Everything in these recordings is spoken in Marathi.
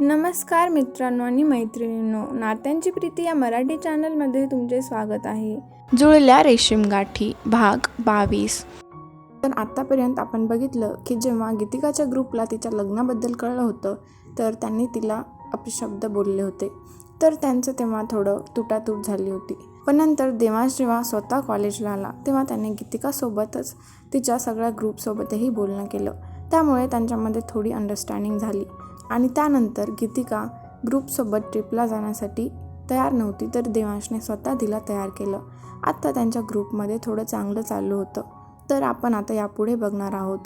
नमस्कार मित्रांनो आणि मैत्रिणींनो नात्यांची प्रीती या मराठी चॅनलमध्ये तुमचे स्वागत आहे. जुळल्या रेशीम गाठी भाग बावीस. तर आत्तापर्यंत आपण बघितलं की जेव्हा गीतिकाच्या ग्रुपला तिच्या लग्नाबद्दल कळलं होतं तर त्यांनी तिला अपशब्द बोलले होते. तर त्यांचं तेव्हा थोडं तुटातूट झाली होती. पण नंतर देवांश जेव्हा स्वतः कॉलेजला आला तेव्हा त्याने गीतिकासोबतच तिच्या सगळ्या ग्रुपसोबतही बोलणं केलं. त्यामुळे त्यांच्यामध्ये थोडी अंडरस्टँडिंग झाली. आणि त्यानंतर गीतिका ग्रुपसोबत ट्रिपला जाण्यासाठी तयार नव्हती तर देवांशने स्वतः तिला तयार केलं. आत्ता त्यांच्या ग्रुपमध्ये थोडं चांगलं चाललं होतं तर आपण आता यापुढे बघणार आहोत.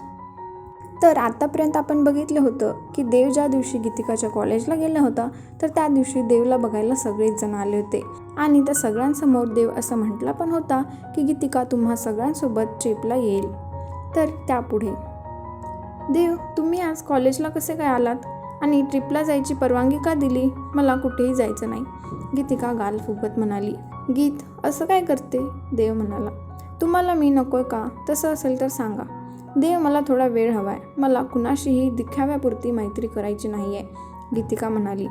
तर आतापर्यंत आपण बघितलं होतं की देव ज्या दिवशी गीतिकाच्या कॉलेजला गेला होता तर त्या दिवशी देवला बघायला सगळेच जण आले होते. आणि त्या सगळ्यांसमोर देव असं म्हटला पण होता की गीतिका तुम्हा सगळ्यांसोबत ट्रिपला येईल. तर त्यापुढे. देव तुम्ही आज कॉलेजला कसे काय आलात? आणि ट्रिपला जायची परवानगी का दिली? मला कुठेही जायचं नाही. गीतिका गाल फुगत म्हणाली गीत असं काय करते? देव म्हणाला तुम्हाला मी नकोय का? तसं असेल तर सांगा. देव मला थोडा वेळ हवाय. मला कुणाशीही दिखाव्यापुरती मैत्री करायची नाही आहे गीतिका म्हणाली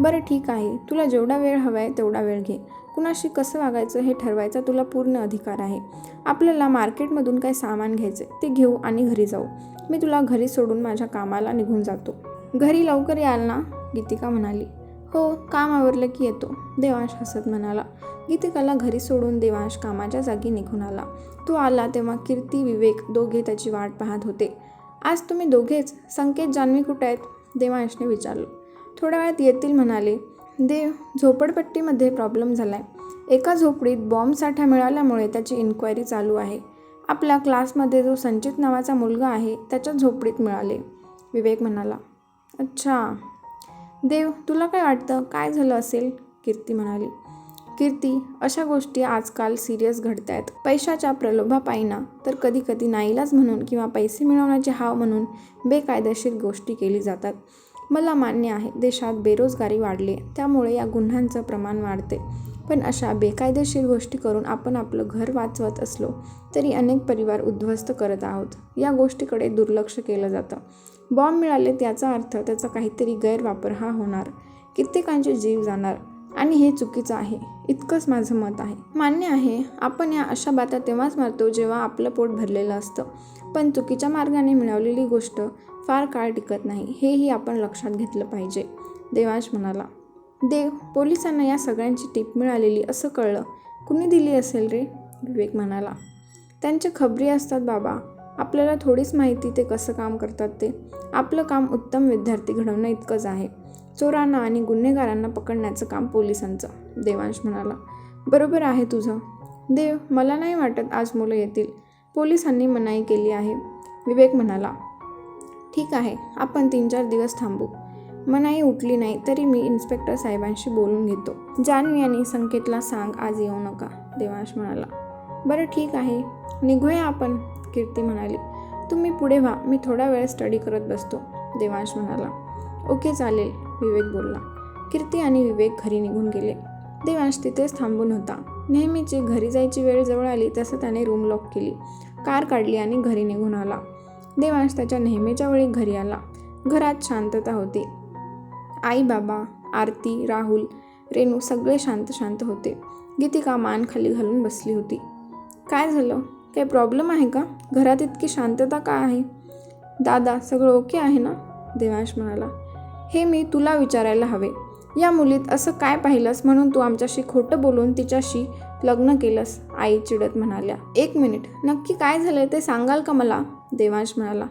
बरं ठीक आहे. तुला जेवढा वेळ हवाय तेवढा वेळ घे. कुणाशी कसं वागायचं हे ठरवायचा तुला पूर्ण अधिकार आहे. आपल्याला मार्केटमधून काय सामान घ्यायचं ते घेऊ आणि घरी जाऊ. मी तुला घरी सोडून माझ्या कामाला निघून जातो. घरी लवकर याल ना? गीतिका म्हणाली. हो काम आवरलं की येतो. देवांश हसत म्हणाला. गीतिकाला घरी सोडून देवांश कामाच्या जागी निघून आला. तो आला तेव्हा कीर्ती विवेक दोघे त्याची वाट पाहत होते. आज तुम्ही दोघेच? संकेत जान्हवी कुठे आहेत? देवांशने विचारलं. थोड्या वेळात येतील म्हणाले. देव झोपडपट्टीमध्ये प्रॉब्लेम झाला आहे एका झोपडीत बॉम्ब साठा मिळाल्यामुळे त्याची इन्क्वायरी चालू आहे. आपल्या क्लासमध्ये जो संचित नावाचा मुलगा आहे त्याच्या झोपडीत मिळाले. विवेक म्हणाला. अच्छा. देव तुला काय वाटतं? काय झालं असेल? कीर्ती म्हणाली. कीर्ती अशा गोष्टी आजकाल सिरियस घडत आहेत पैशाच्या प्रलोभापायीना. तर कधी कधी नाईलाज म्हणून किंवा पैसे मिळवण्याचे हाव म्हणून बेकायदेशीर गोष्टी केली जातात. मला मान्य आहे देशात बेरोजगारी वाढली. त्यामुळे या गुन्ह्यांचं प्रमाण वाढते. पण अशा बेकायदेशीर गोष्टी करून आपण आपलं घर वाचवत असलो तरी अनेक परिवार उद्ध्वस्त करत आहोत. या गोष्टीकडे दुर्लक्ष केलं जातं. बॉम्ब मिळाले त्याचा अर्थ त्याचा काहीतरी गैरवापर हा होणार. कित्येकांचे जीव जाणार. आणि हे चुकीचं आहे. इतकंच माझं मत आहे. मान्य आहे आपण या अशा बाता तेव्हाच मारतो जेव्हा आपलं पोट भरलेलं असतं. पण चुकीच्या मार्गाने मिळवलेली गोष्ट फार काळ टिकत नाही. हेही आपण लक्षात घेतलं पाहिजे. देवांश म्हणाला देव पोलिसांना या सगळ्यांची टीप मिळालेली असं कळलं. कुणी दिली असेल रे? विवेक म्हणाला त्यांचे खबरी असतात बाबा. आपल्याला थोडीच माहिती ते कसं काम करतात ते. आपलं काम उत्तम विद्यार्थी घडवणं इतकंच आहे. चोरांना आणि गुन्हेगारांना पकडण्याचं काम पोलिसांचं देवांश म्हणाला. बरोबर आहे तुझं. देव मला नाही वाटत आज मुलं येतील. पोलिसांनी मनाई केली आहे. विवेक म्हणाला ठीक आहे आपण तीन चार दिवस थांबू. मनाई उठली नाही तरी मी इन्स्पेक्टर साहेबांशी बोलून घेतो. जान्हवी आणि संकेतला सांग आज येऊ नका. देवांश म्हणाला बरं ठीक आहे. निघूया आपण. कीर्ती म्हणाली तुम्ही पुढे व्हा मी थोडा वेळ स्टडी करत बसतो देवांश म्हणाला. ओके चालेल विवेक बोलला. कीर्ती आणि विवेक घरी निघून गेले. देवांश तिथेच थांबून होता. नेहमीची घरी जायची वेळ जवळ आली तसं त्याने रूम लॉक केली. कार काढली आणि घरी निघून आला. देवांश त्याच्या नेहमीच्या वेळी घरी आला. घरात शांतता होती. आई बाबा आरती राहुल रेणू सगळे शांत शांत होते. गीतिका मान खाली घालून बसली होती. काय झालं? काही प्रॉब्लेम आहे का? घरात इतकी शांतता का आहे? दादा सगळं ओके आहे ना? देवांश म्हणाला. हे मी तुला विचारायला हवे. या मुलीत असं काय पाहिलंस म्हणून तू आमच्याशी खोटं बोलून तिच्याशी लग्न केलंस? आई चिडत म्हणाल्या. एक मिनिट नक्की काय झालं ते सांगाल का मला? देवांश म्हणाला.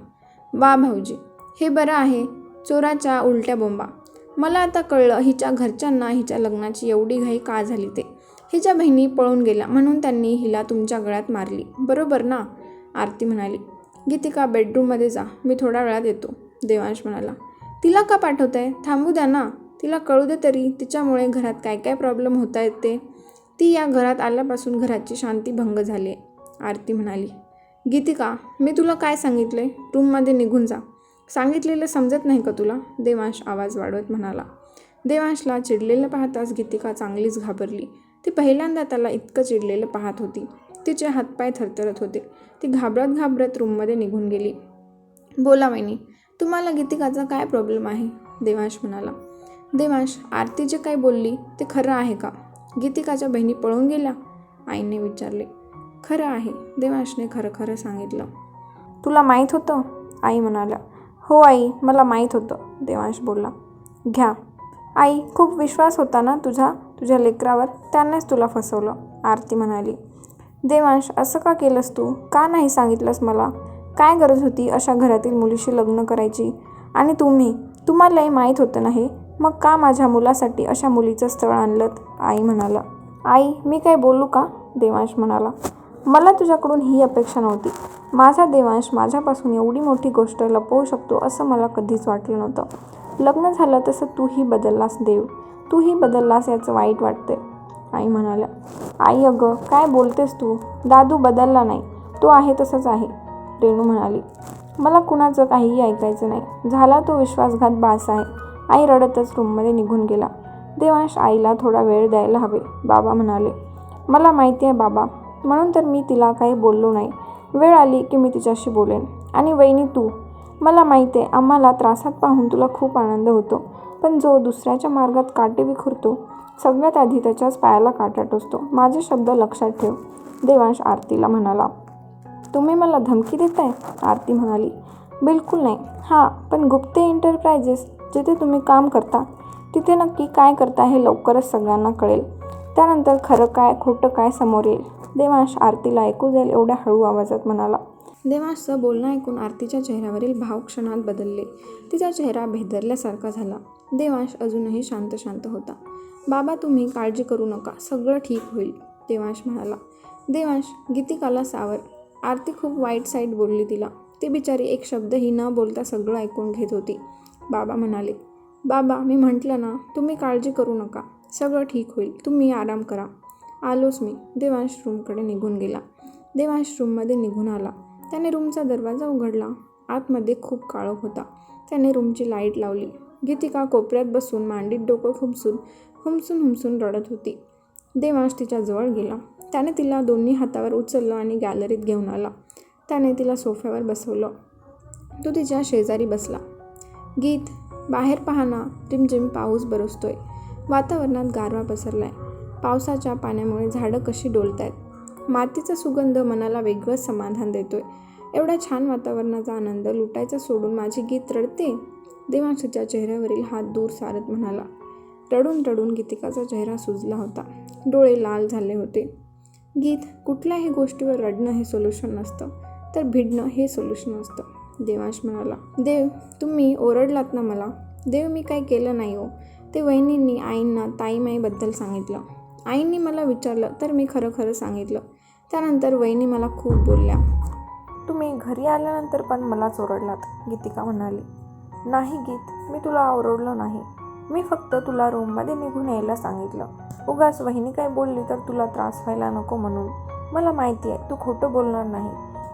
वा भाऊजी. हे बरं आहे. चोराच्या उलट्या बोंबा. मला आता कळलं हिच्या घरच्यांना हिच्या लग्नाची एवढी घाई का झाली ते. हिच्या बहिणी पळून गेल्या म्हणून त्यांनी हिला तुमच्या गळ्यात मारली. बरोबर ना? आरती म्हणाली. गीतिका बेडरूममध्ये जा. मी थोड्या वेळात येतो देवांश म्हणाला. तिला का पाठवत आहे थांबू द्या ना. तिला कळू दे तरी. तिच्यामुळे घरात काय काय प्रॉब्लेम होता येते ते. ती या घरात आल्यापासून घराची शांती भंग झाली आहे आरती म्हणाली. गीतिका मी तुला काय सांगितले रूममध्ये निघून जा. सांगितलेलं समजत नाही का तुला? देवांश आवाज वाढवत म्हणाला. देवांशला चिडलेलं पाहताच गीतिका चांगलीच घाबरली. ती पहिल्यांदा त्याला इतकं चिडलेलं पाहत होती. तिचे हातपाय थरथरत होते. ती घाबरत घाबरत रूममध्ये निघून गेली. बोला वहिनी तुम्हाला गीतिकाचा काय प्रॉब्लेम आहे? देवांश म्हणाला. देवांश आरती जे काय बोलली ते खरं आहे का? गीतिकाच्या बहिणी पळून गेल्या? आईने विचारले. खरं आहे देवांशने खरं खरं सांगितलं. तुला माहीत होतं? आई म्हणाल्या. हो आई मला माहीत होतं देवांश बोलला. घ्या. आई खूप विश्वास होता ना तुझा? तुझ्या लेकरावर त्यांनाच तुला फसवलं आरती म्हणाली. देवांश असं का केलंस तू? का नाही सांगितलंस मला? काय गरज होती अशा घरातील मुलीशी लग्न करायची? आणि तुम्ही? तुम्हालाही माहीत होतं नाही? मग का माझ्या मुलासाठी अशा मुलीचं स्थळ आणलं आई म्हणाला. आई मी काय बोलू का? देवांश म्हणाला. मला तुझ्याकडून ही अपेक्षा नव्हती. माझा देवांश माझ्यापासून एवढी मोठी गोष्ट लपवू शकतो असं मला कधीच वाटलं नव्हतं. लग्न झालं तसं तूही बदललास देव. तूही बदललास याचं वाईट वाटते आई म्हणाल्या आई अगं काय बोलतेस तू? दादू बदलला नाही. तो आहे तसाच आहे. रेणू म्हणाली मला कुणाचं काहीही ऐकायचं नाही. झाला तो विश्वासघात बास आहे. आई रडतच रूममध्ये निघून गेला. देवांश आईला थोडा वेळ द्यायला हवे. बाबा म्हणाले मला माहिती आहे बाबा म्हणून तर मी तिला काही बोललो नाही. वेळ आली की मी तिच्याशी बोलेन. आणि वहिनी तू मला माहिती आहे आम्हाला त्रासात पाहून तुला खूप आनंद होतो. पण जो दुसऱ्याच्या मार्गात काटे विखुरतो सगळ्यात आधी त्याच्याच पायाला काटा टोचतो. माझे शब्द लक्षात ठेव देवांश आरतीला म्हणाला. तुम्ही मला धमकी देताय? आरती म्हणाली. बिलकुल नाही. हां पण गुप्ते एंटरप्राइजेस जिथे तुम्ही काम करता तिथे नक्की काय करता हे लवकरच सगळ्यांना कळेल. त्यानंतर खरं काय खोटं काय समोर येईल? देवांश आरतीला ऐकू जाईल एवढ्या हळू आवाजात म्हणाला. देवांशचं बोलणं ऐकून आरतीच्या चेहऱ्यावरील भाव क्षणात बदलले. तिचा चेहरा भेदरल्यासारखा झाला. देवांश अजूनही शांत शांत होता. बाबा तुम्ही काळजी करू नका सगळं ठीक होईल देवांश म्हणाला. देवांश गीतिकाला सावर. आरती खूप वाईट साईट बोलली तिला. ती बिचारी एक शब्दही न बोलता सगळं ऐकून घेत होती. बाबा म्हणाले बाबा मी म्हटलं ना तुम्ही काळजी करू नका सगळं ठीक होईल तुम्ही आराम करा. आलोच मी देवांश रूमकडे निघून गेला. देवांश रूममध्ये निघून आला. त्याने रूमचा दरवाजा उघडला. आतमध्ये खूप काळोख होता. त्याने रूमची लाइट लावली. गीतिका कोपऱ्यात बसून मांडीत डोकं खुमसून हुमसून हुमसून रडत होती. देवांश तिच्या जवळ गेला. त्याने तिला दोन्ही हातावर उचललं आणि गॅलरीत घेऊन आला. त्याने तिला सोफ्यावर बसवलं. तो तिच्या शेजारी बसला. गीत बाहेर पाहना रिमझिम पाऊस बरसतोय. वातावरणात गारवा पसरलाय. पावसाच्या पाण्यामुळे झाडं कशी डोलत आहेत मातीचा सुगंध मनाला वेगळंच समाधान देतोय. एवढ्या छान वातावरणाचा आनंद लुटायचा सोडून माझी गीत रडते? देवांशच्या चेहऱ्यावरील हात दूर सारत म्हणाला. रडून रडून गीतिकाचा चेहरा सुजला होता. डोळे लाल झाले होते. गीत कुठल्याही गोष्टीवर रडणं हे सोल्युशन नसतं. तर भिडणं हे सोल्युशन असतं. देवांश म्हणाला देव तुम्ही ओरडलात ना मला. देव मी काही केलं नाही हो. ते वहिनींनी आईंना ताईमाईबद्दल सांगितलं. आईंनी मला विचारलं तर मी खरं खरं सांगितलं. त्यानंतर वहिनी मला खूप बोलल्या तुम्ही घरी आल्यानंतर पण मलाच ओरडलात गीतिका म्हणाली. नाही गीत मी तुला ओरडलो नाही. मी फक्त तुला रूममध्ये निघून यायला सांगितलं. उगाच वहिनी काय बोलली तर तुला त्रास व्हायला नको म्हणून. मला माहिती आहे तू खोटं बोलणार नाही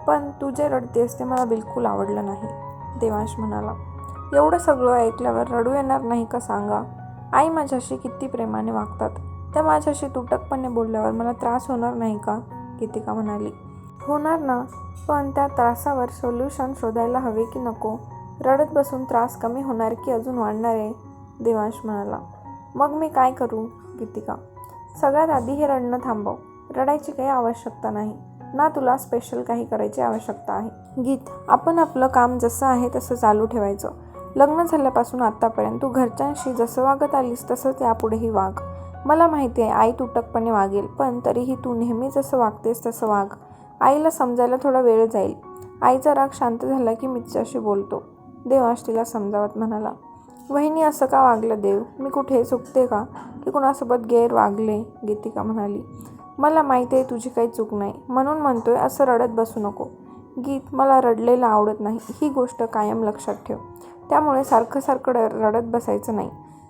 पण तू जे रडतेस ते मला बिलकुल आवडलं नाही देवांश म्हणाला. एवढं सगळं ऐकल्यावर रडू येणार नाही का सांगा? आई माझ्याशी किती प्रेमाने वागतात. त्या माझ्याशी तुटकपणे बोलल्यावर मला त्रास होणार नाही का? गीतिका म्हणाली. होणार ना पण त्या त्रासावर सोल्युशन शोधायला हवे की नको? रडत बसून त्रास कमी होणार की अजून वाढणार आहे? देवांश म्हणाला. मग मी काय करू गीतिका? सगळ्यात आधी हे रडणं थांबव. रडायची काही आवश्यकता नाही. ना तुला स्पेशल काही करायची आवश्यकता आहे. गीत आपण आपलं काम जसं आहे तसं चालू ठेवायचं. लग्न झाल्यापासून आत्तापर्यंत तू घरच्यांशी जसं वागत आलीस तसंच यापुढेही वाघ मला माहिती आहे आई तुटकपणे वागेल पण तरीही तू नेहमी जसं वागतेस तसं वाघ आईला समजायला थोडा वेळ जाईल. आईचा राग शांत झाला की मी तिच्याशी बोलतो. देवांश तिला समजावत म्हणाला वहिनी असं का वागलं देव? मी कुठे? चुकते का? की कुणासोबत गैर वागले? गीतिका म्हणाली मला माहिती आहे तुझी काही चूक नाही. म्हणून म्हणतोय असं रडत बसू नको. गीत मला रडलेलं आवडत नाही. ही गोष्ट कायम लक्षात ठेव. त्यामुळे सारखं सारखं रडत बसायचं नाही.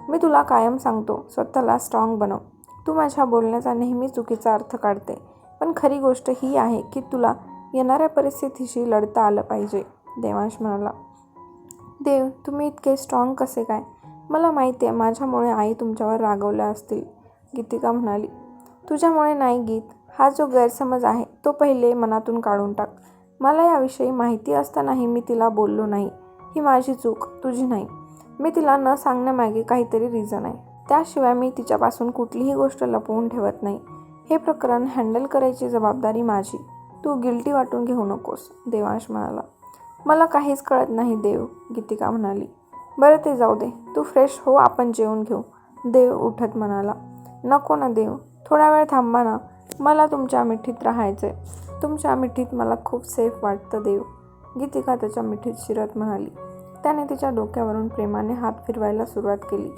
मी तुला कायम सांगतो स्वतःला स्ट्रॉंग बनव. तू माझ्या बोलण्याचा नेहमी चुकीचा अर्थ काढते. पण खरी गोष्ट ही आहे की तुला येणाऱ्या परिस्थितीशी लढता आलं पाहिजे. देवांश म्हणाला देव तुम्ही इतके स्ट्रॉंग कसे काय? मला माहिती आहे माझ्यामुळे आई तुमच्यावर रागवल्या असतील गीतिका म्हणाली. तुझ्यामुळे नाही गीत. हा जो गैरसमज आहे तो पहिले मनातून काढून टाक. मला याविषयी माहिती असतानाही मी तिला बोललो नाही. ही माझी चूक तुझी नाही. मी तिला न सांगण्यामागे काहीतरी रिझन आहे. त्याशिवाय मी तिच्यापासून कुठलीही गोष्ट लपवून ठेवत नाही. हे प्रकरण हँडल करायची जबाबदारी माझी. तू गिल्टी वाटून घेऊ नकोस देवांश म्हणाला. मला काहीच कळत नाही देव गीतिका म्हणाली. बरं ते जाऊ दे. तू फ्रेश हो आपण जेवून घेऊ. देव उठत म्हणाला. नको ना देव. थोडा वेळ थांबा ना. मला तुमच्या मिठीत राहायचं आहे तुमच्या मिठीत मला खूप सेफ वाटतं देव. गीतिका त्याच्या मिठीत शिरत म्हणाली. त्याने तिच्या डोक्यावरून प्रेमाने हात फिरवायला सुरुवात केली.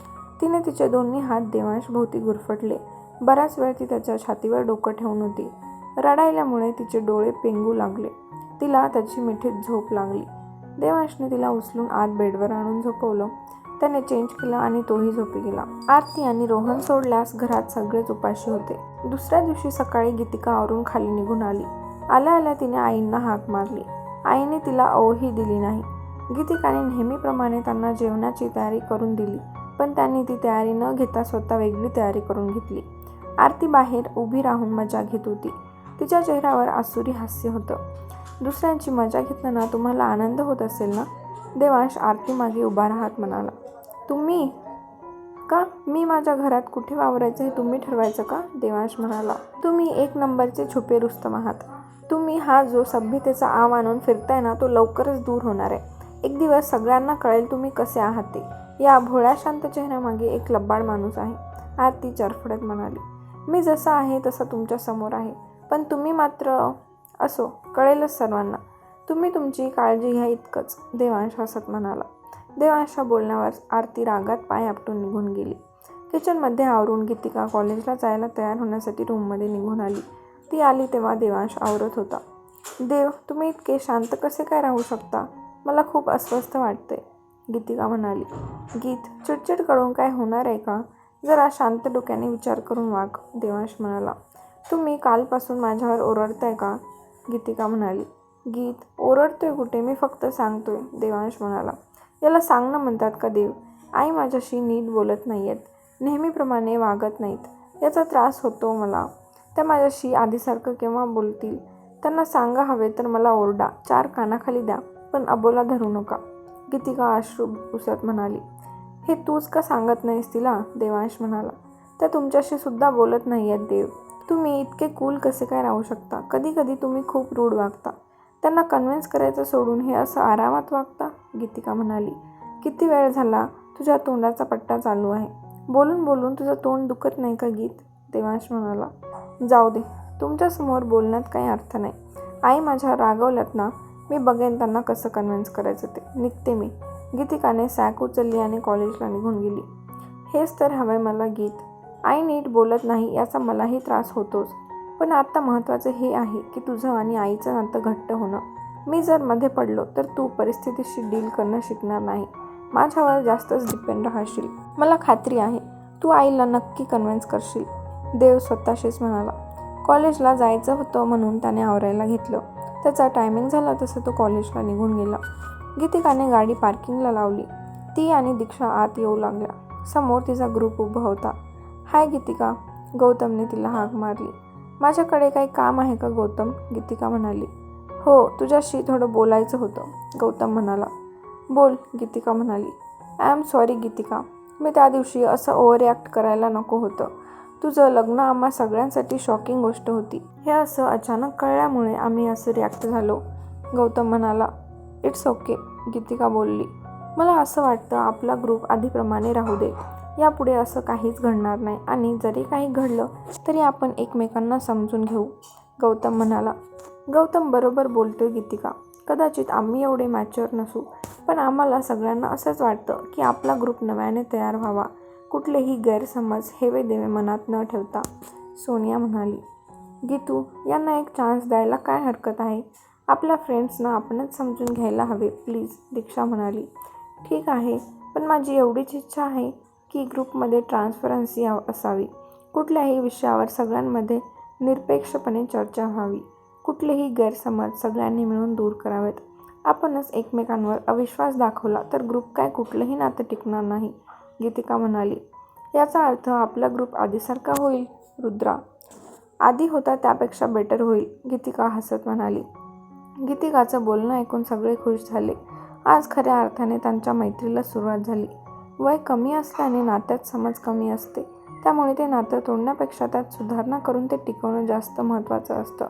तिने तिचे दोन्ही हात देवांशभोवती गुरफटले. बराच वेळ ती त्याच्या छातीवर डोकं ठेवून होती. रडायल्यामुळे तिचे डोळे पेंगू लागले. तिला त्याची मिठीत झोप लागली. देवांशने तिला उचलून आत बेडवर आणून झोपवलं. त्याने चेंज केला आणि तोही झोपी गेला. आरती आणि रोहन सोडल्यास घरात सगळेच उपाशी होते. दुसऱ्या दिवशी सकाळी गीतिका आवरून खाली निघून आली. आल्या आल्या तिने आईंना हाक मारली. आईने तिला ओही दिली नाही. गीतिकाने नेहमीप्रमाणे त्यांना जेवणाची तयारी करून दिली पण त्यांनी ती तयारी न घेता स्वतः वेगळी तयारी करून घेतली. आरती बाहेर उभी राहून मजा घेत होती. तिच्या चेहऱ्यावर आसुरी हास्य होतं. दुसऱ्यांची मजा घेताना तुम्हाला आनंद होत असेल ना? देवांश आरती मागे उभा राहत म्हणाला. तुम्ही? का? मी माझ्या घरात कुठे वावरायचं हे तुम्ही ठरवायचं का? देवांश म्हणाला. तुम्ही एक नंबरचे छुपे रुस्तम आहात. तुम्ही हा जो सभ्यतेचा आव आणून फिरताय ना तो लवकरच दूर होणार आहे. एक दिवस सगळ्यांना कळेल तुम्ही कसे आहात ते. या भोळ्या शांत चेहऱ्यामागे एक लब्बाड माणूस आहे. आरती चरफडत म्हणाली. मी जसा आहे तसा तुमच्यासमोर आहे. पण तुम्ही मात्र असो कळेलच सर्वांना. तुम्ही तुमची काळजी घ्या इतकंच देवांश हसत म्हणाला देवांशा बोलण्यावर आरती रागात पाय आपटून निघून गेली. किचनमध्ये आवरून गीतिका कॉलेजला जायला तयार होण्यासाठी रूममध्ये निघून आली. ती आली तेव्हा देवांश आवरत होता. देव तुम्ही इतके शांत कसे काय राहू शकता? मला खूप अस्वस्थ वाटते गीतिका म्हणाली. गीत चिडचिड करून काय होणार आहे का? जरा शांत डोक्याने विचार करून वाघ देवांश म्हणाला. तुम्ही कालपासून माझ्यावर ओरडताय का? गीतिका म्हणाली. गीत ओरडतोय कुठे? मी फक्त सांगतोय देवांश म्हणाला. याला सांगणं म्हणतात का देव? आई माझ्याशी नीट बोलत नाही आहेत नेहमीप्रमाणे वागत नाहीत. याचा त्रास होतो मला. त्या माझ्याशी आधीसारखं केव्हा बोलतील? त्यांना सांगा हवे तर मला ओरडा. चार कानाखाली द्या पण अबोला धरू नका. गीतिका अश्रू उसत म्हणाली. हे तूच का सांगत नाहीस तिला? देवांश म्हणाला. त्या तुमच्याशी सुद्धा बोलत नाही आहेत देव. तुम्ही इतके कूल कसे काय राहू शकता? कधी कधी तुम्ही खूप रूढ वागता. त्यांना कन्व्हिन्स करायचं सोडून हे असं आरामात वागता? गीतिका म्हणाली किती वेळ झाला? तुझ्या तोंडाचा पट्टा चालू आहे. बोलून बोलून तुझं तोंड दुखत नाही का गीत? देवांश म्हणाला जाऊ दे. तुमच्यासमोर बोलण्यात काही अर्थ नाही. आई माझ्या रागवल्यात ना मी बघेन त्यांना कसं कन्व्हिन्स करायचं ते. निघते मी. गीतिकाने सॅक उचलली आणि कॉलेजला निघून गेली. हेच तर हवंय मला गीत. आई नीट बोलत नाही याचा मलाही त्रास होतोच. पण आत्ता महत्त्वाचं हे आहे की तुझं आणि आईचं नातं घट्ट होणं. मी जर मध्ये पडलो तर तू परिस्थितीशी डील करणं शिकणार नाही. माझ्यावर जास्तच डिपेंड राहशील. मला खात्री आहे. तू आईला नक्की कन्व्हिन्स करशील. देव स्वतःशीच म्हणाला. कॉलेजला जायचं होतं म्हणून त्याने आवरायला घेतलं. त्याचा टायमिंग झाला तसं तो कॉलेजला निघून गेला. गीतिकाने गाडी पार्किंगला लावली. ती आणि दीक्षा आत येऊ लागल्या. समोर तिचा ग्रुप उभा होता. हाय गीतिका. गौतमने तिला हाक मारली. माझ्याकडे काही काम आहे का गौतम? गीतिका म्हणाली. हो तुझ्याशी थोडं बोलायचं होतं गौतम म्हणाला. बोल गीतिका म्हणाली. I am sorry Geetika. मी त्या दिवशी असं ओव्हर ॲक्ट करायला नको होतं. तुझं लग्न आम्हा सगळ्यांसाठी शॉकिंग गोष्ट होती. हे असं अचानक कळल्यामुळे आम्ही असं रिॲक्ट झालो. गौतम म्हणाला इट्स ओके गीतिका बोलली. मला असं वाटतं आपला ग्रुप आधीप्रमाणे राहू दे. यापुढे असं काहीच घडणार नाही. आणि जरी काही घडलं तरी आपण एकमेकांना समजून घेऊ. गौतम म्हणाला गौतम बरोबर बोलतोय गीतिका. कदाचित आम्ही एवढे मॅच्युअर नसू पण आम्हाला सगळ्यांना असंच वाटतं की आपला ग्रुप नव्याने तयार व्हावा. कुठलेही गैरसमज हेवे देवे मनात न ठेवता. सोनिया म्हणाली गीतू यांना एक चान्स द्यायला काय हरकत आहे? आपल्या फ्रेंड्सना आपणच समजून घ्यायला हवे प्लीज दीक्षा म्हणाली. ठीक आहे पण माझी एवढीच इच्छा आहे की ग्रुपमध्ये ट्रान्सपरन्सी असावी. कुठल्याही विषयावर सगळ्यांमध्ये निरपेक्षपणे चर्चा व्हावी. कुठलेही गैरसमज सगळ्यांनी मिळून दूर करावेत. आपणच एकमेकांवर अविश्वास दाखवला तर ग्रुप काय कुठलंही नातं टिकणार नाही गीतिका म्हणाली. याचा अर्थ आपला ग्रुप आधीसारखा होईल रुद्रा. आधी होता त्यापेक्षा बेटर होईल गीतिका हसत म्हणाली. गीतिकाचं बोलणं ऐकून सगळे खुश झाले. आज खऱ्या अर्थाने त्यांच्या मैत्रीला सुरुवात झाली. वय कमी असल्याने नात्यात समज कमी असते. त्यामुळे ते नातं तोडण्यापेक्षा त्यात सुधारणा करून ते टिकवणं जास्त महत्त्वाचं असतं.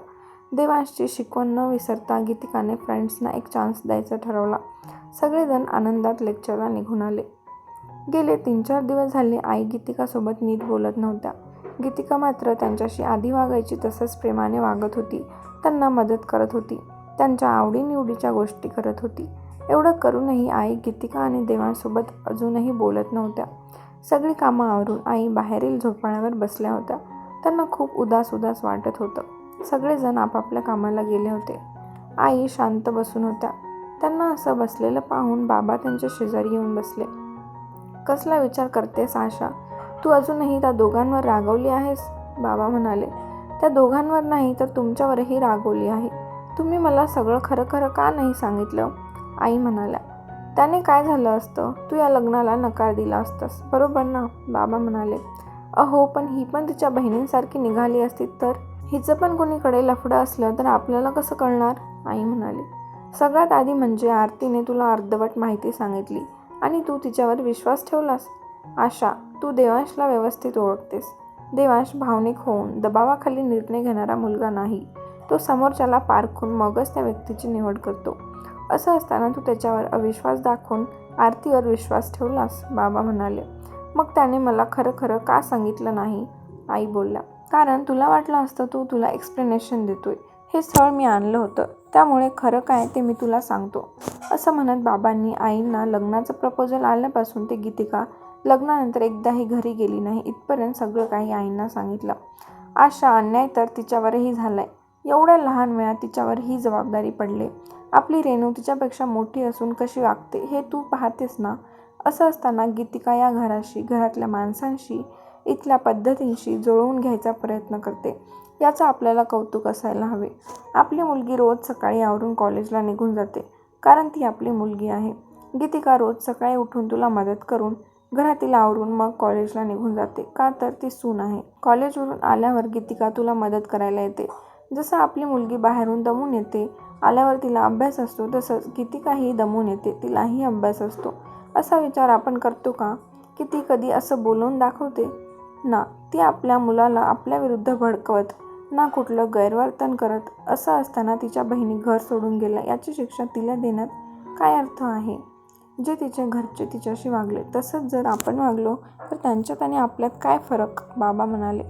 देवांशची शिकवण न विसरता गीतिकाने फ्रेंड्सना एक चान्स द्यायचा ठरवला. सगळेजण आनंदात लेक्चरला निघून आले. गेले तीन चार दिवस झाले आई गीतिकासोबत नीट बोलत नव्हत्या. गीतिका मात्र त्यांच्याशी आधी वागायची तसंच प्रेमाने वागत होती. त्यांना मदत करत होती. त्यांच्या आवडीनिवडीच्या गोष्टी करत होती. एवढं करूनही आई गीतिका आणि देवांसोबत अजूनही बोलत नव्हत्या. सगळी कामं आवरून आई बाहेरील झोपाळ्यावर बसल्या होत्या. त्यांना खूप उदास उदास वाटत होतं. सगळेजण आपापल्या कामाला गेले होते. आई शांत बसून होत्या. त्यांना असं बसलेलं पाहून बाबा त्यांच्या शेजारी येऊन बसले. कसला विचार करतेस आशा तू अजूनही त्या दोघांवर रागवली आहेस? बाबा म्हणाले. त्या दोघांवर नाही तर तुमच्यावरही रागवली आहे. तुम्ही मला सगळं खरं खरं का नाही सांगितलं? आई म्हणाल्या त्याने काय झालं असतं? तू या लग्नाला नकार दिला असतास बरोबर ना? बाबा म्हणाले अहो पण ही पण तिच्या बहिणींसारखी निघाली असती तर? हिचं पण कोणीकडे लफडं असलं तर आपल्याला कसं कळणार? आई म्हणाली सगळ्यात आधी म्हणजे आरतीने तुला अर्धवट माहिती सांगितली आणि तू तिच्यावर विश्वास ठेवलास? आशा तू देवांशला व्यवस्थित ओळखतेस. देवांश भावनिक होऊन दबावाखाली निर्णय घेणारा मुलगा नाही. तो समोरच्याला पारखून मगच त्या व्यक्तीची निवड करतो. असं असताना तू त्याच्यावर अविश्वास दाखवून आरतीवर विश्वास ठेवलास? बाबा म्हणाले. मग त्याने मला खरं खरं का सांगितलं नाही? आई बोलल्या. कारण तुला वाटलं असतं तू तुला एक्सप्लेनेशन देतोय. हे स्थळ मी आणलं होतं. त्यामुळे खरं काय ते मी तुला सांगतो. असं म्हणत बाबांनी आईंना लग्नाचं प्रपोजल आल्यापासून ते गीतिका लग्नानंतर एकदाही घरी गेली नाही इथपर्यंत सगळं काही आईंना सांगितलं. आशा अन्याय तर तिच्यावरही झालाय. एवढ्या लहान वेळा तिच्यावर ही जबाबदारी पडली. आपली रेणू तिच्यापेक्षा मोठी असून कशी वागते हे तू पाहतेस ना? असं असताना गीतिका या घराशी घरातल्या माणसांशी इथल्या पद्धतींशी जुळवून घ्यायचा प्रयत्न करते. याचं आपल्याला कौतुक असायला हवे. आपली मुलगी रोज सकाळी आवरून कॉलेजला निघून जाते कारण ती आपली मुलगी आहे. गीतिका रोज सकाळी उठून तुला मदत करून घरातील आवरून मग कॉलेजला निघून जाते का तर ती सून आहे. कॉलेजवरून आल्यावर गीतिका तुला मदत करायला येते. जसं आपली मुलगी बाहेरून दमून येते आल्यावर तिला अभ्यास असतो तसंच किती काही दमून येते तिलाही अभ्यास असतो. असा विचार आपण करतो का? की ती कधी असं बोलून दाखवते? ना ती आपल्या मुलाला आपल्या विरुद्ध भडकवत ना कुठलं गैरवर्तन करत असं असताना तिच्या बहिणी घर सोडून गेल्या याची शिक्षा तिला देण्यात काय अर्थ आहे? जे तिचे घरचे तिच्याशी वागले तसंच जर आपण वागलो तर त्यांच्यात आणि आपल्यात काय फरक? बाबा म्हणाले.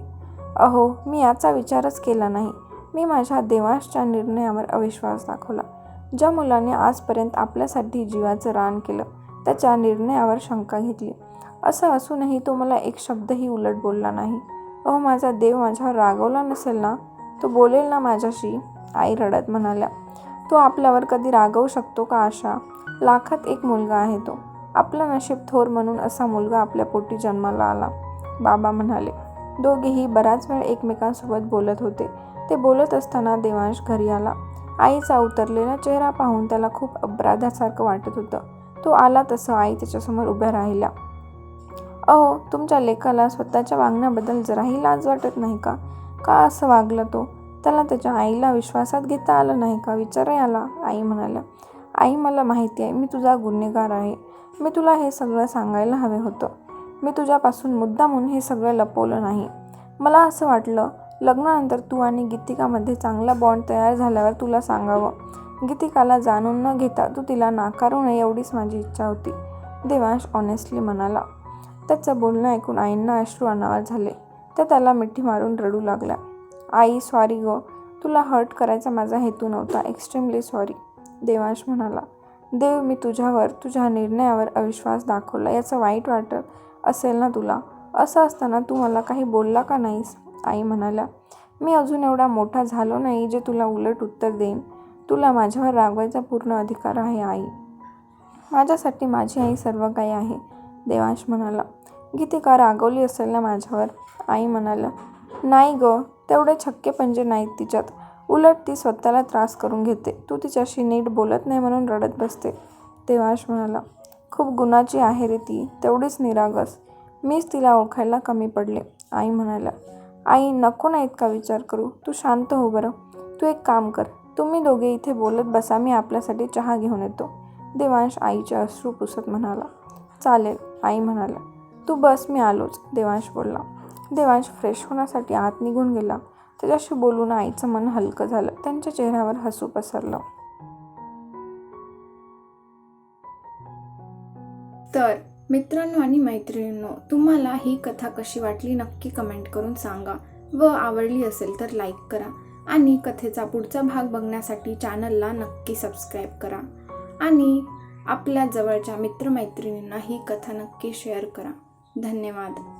अहो मी याचा विचारच केला नाही. मी माझ्या देवांशच्या निर्णयावर अविश्वास दाखवला. ज्या मुलाने आजपर्यंत आपल्यासाठी जीवाचं रान केलं त्याच्या निर्णयावर शंका घेतली. असं असूनही तो मला एक शब्दही उलट बोलला नाही. अहो माझा देव माझ्यावर रागवला नसेल ना? तो बोलेल ना माझ्याशी? आई रडत म्हणाल्या. तो आपल्यावर कधी रागवू शकतो का आशा? लाखात एक मुलगा आहे तो. आपला नशीब थोर म्हणून असा मुलगा आपल्या पोटी जन्माला आला. बाबा म्हणाले. दोघेही बराच वेळ एकमेकांसोबत बोलत होते. ते बोलत असताना देवांश घरी आला. आईचा उतरलेला चेहरा पाहून त्याला खूप अपराधासारखं वाटत होतं. तो आला तसं आई त्याच्यासमोर उभ्या राहिल्या. अहो तुमच्या लेकाला स्वतःच्या वागण्याबद्दल जराही लाज वाटत नाही का? का असं वागलं तो? त्याला त्याच्या आईला विश्वासात घेता आलं नाही का? विचारही आला. आई म्हणाल्या आई मला माहिती आहे मी तुझा गुन्हेगार आहे. मी तुला हे सगळं सांगायला हवे होतं. मी तुझ्यापासून मुद्दामून हे सगळं लपवलं नाही. मला असं वाटलं लग्नानंतर तू आणि गीतिकामध्ये चांगला बॉन्ड तयार झाल्यावर तुला सांगावं. गीतिकाला जाणून न घेता तू तिला नाकारू नये एवढीच माझी इच्छा होती. देवांश ऑनेस्टली म्हणाला. त्याचं बोलणं ऐकून आईंना अश्रू अनावर झाले. त्या त्याला मिठी मारून रडू लागल्या. आई सॉरी ग. तुला हर्ट करायचा माझा हेतू नव्हता. एक्स्ट्रीमली सॉरी देवांश म्हणाला. देव मी तुझ्यावर तुझ्या निर्णयावर अविश्वास दाखवला. याचं वाईट वाटत असेल ना तुला? असं असताना तू मला काही बोलला का नाहीस? आई म्हणाला मी अजून एवढा मोठा झालो नाही जे तुला उलट उत्तर देईन. तुला माझ्यावर रागवायचा पूर्ण अधिकार आहे आई. माझ्यासाठी माझी आई सर्व काही आहे. देवांश म्हणाला गीतिका रागवली असेल ना माझ्यावर? आई म्हणाला नाही ग तेवढे छक्के पंजे नाहीत तिच्यात. उलट ती स्वतःला त्रास करून घेते. तू तिच्याशी नीट बोलत नाही म्हणून रडत बसते. देवांश म्हणाला खूप गुणाची आहे रे ती. तेवढीच निरागस. मीच तिला ओळखायला कमी पडले. आई म्हणाला आई नको ना इतका विचार करू. तू शांत हो बरं. तू एक काम कर. तुम्ही दोघे इथे बोलत बसा. मी आपल्यासाठी चहा घेऊन येतो. देवांश आईचे अश्रू पुसत म्हणाला. चालेल आई म्हणाला. तू बस मी आलोच देवांश बोलला. देवांश फ्रेश होण्यासाठी आत निघून गेला. त्याच्याशी बोलून आईचं मन हलकं झालं. त्यांच्या चेहऱ्यावर हसू पसरलं. तर मित्रांनो आणि मैत्रिणींनो तुम्हाला ही कथा कशी वाटली नक्की कमेंट करून सांगा व आवडली असेल तर लाईक करा आणि कथेचा पुढचा भाग बघण्यासाठी चॅनलला नक्की सबस्क्राईब करा आणि आपल्या जवळच्या मित्रमैत्रिणींना ही कथा नक्की शेअर करा. धन्यवाद.